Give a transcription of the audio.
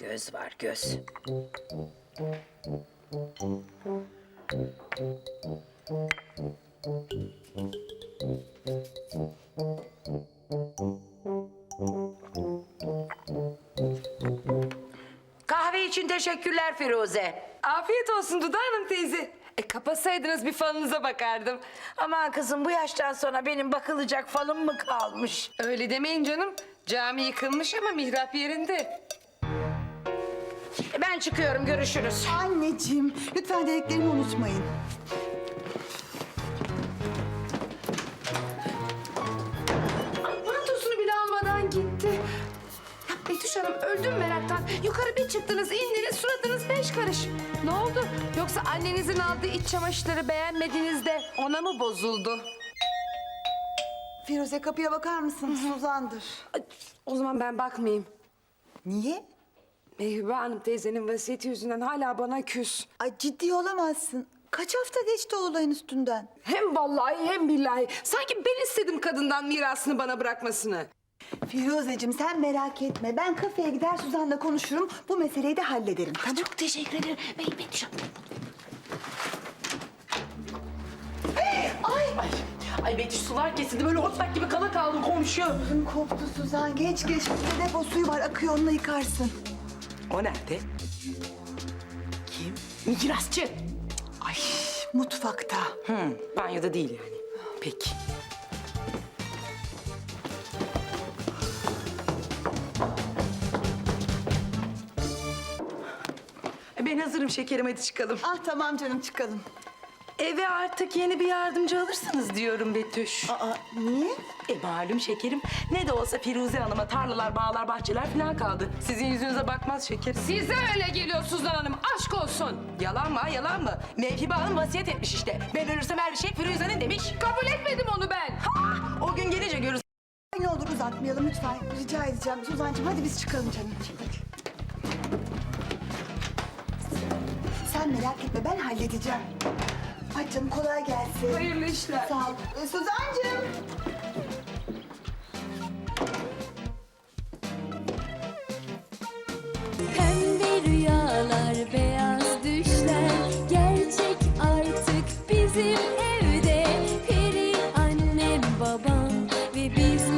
Göz var göz. Kahve için teşekkürler Firuze. Afiyet olsun Duda Hanım teyze. E kapasaydınız bir falınıza bakardım. Aman kızım bu yaştan sonra benim bakılacak falım mı kalmış? Öyle demeyin canım. Cami yıkılmış ama mihrap yerinde. E, Ben çıkıyorum görüşürüz. Anneciğim, lütfen dediklerimi unutmayın. Mantosunu bile almadan gitti. Ya Betüş Hanım öldüm meraktan. Yukarı bir çıktınız indiniz suratınız beş karış. Ne oldu? Yoksa annenizin aldığı iç çamaşırları beğenmediniz de ona mı bozuldu? Firuze kapıya bakar mısın? Suzan'dır. Ay, O zaman ben bakmayayım. Niye? Mehribe Hanım teyzenin vasiyeti yüzünden hala bana küs. Ay ciddi olamazsın. Kaç hafta geçti o olayın üstünden? Hem vallahi hem billahi. Sanki ben istedim kadından mirasını bana bırakmasını. Firuzeciğim sen merak etme. Ben kafeye gider Suzan'la konuşurum. Bu meseleyi de hallederim. Tamam. Çok teşekkür ederim. Bey, Betüş Hanım. Ay! Ay Betüş sular kesildi böyle otlak gibi kala kaldım komşu. Ödüm koptu Suzan. Geç geç. Bir depo suyu var. Akıyor onunla yıkarsın. O nerede? Kim? Mirasçı. Ay mutfakta. Hı, banyoda değil yani. Peki. E, Ben hazırım şekerim hadi çıkalım. Ah tamam canım çıkalım. Eve artık yeni bir yardımcı alırsınız diyorum Betüş. Aa niye? E malum şekerim. Ne de olsa Firuze Hanım'a tarlalar, bağlar, bahçeler falan kaldı. Sizin yüzünüze bakmaz şekerim. Size öyle geliyor Suzan Hanım. Aşk olsun. Yalan mı ha, yalan mı? Mevhibe Hanım vasiyet etmiş işte. Ben ölürsem her şey Firuze'nin demiş. Kabul etmedim onu ben. Ha, o gün gelince görürsün. Ne olur uzatmayalım lütfen. Rica edeceğim. Suzan'cığım hadi biz çıkalım canım. Sen merak etme ben halledeceğim. Fatmacığım kolay gelsin. Hayırlı işler. Sağ ol. Ee, Suzancığım. Bizim evde. Peri annem, babam ve biz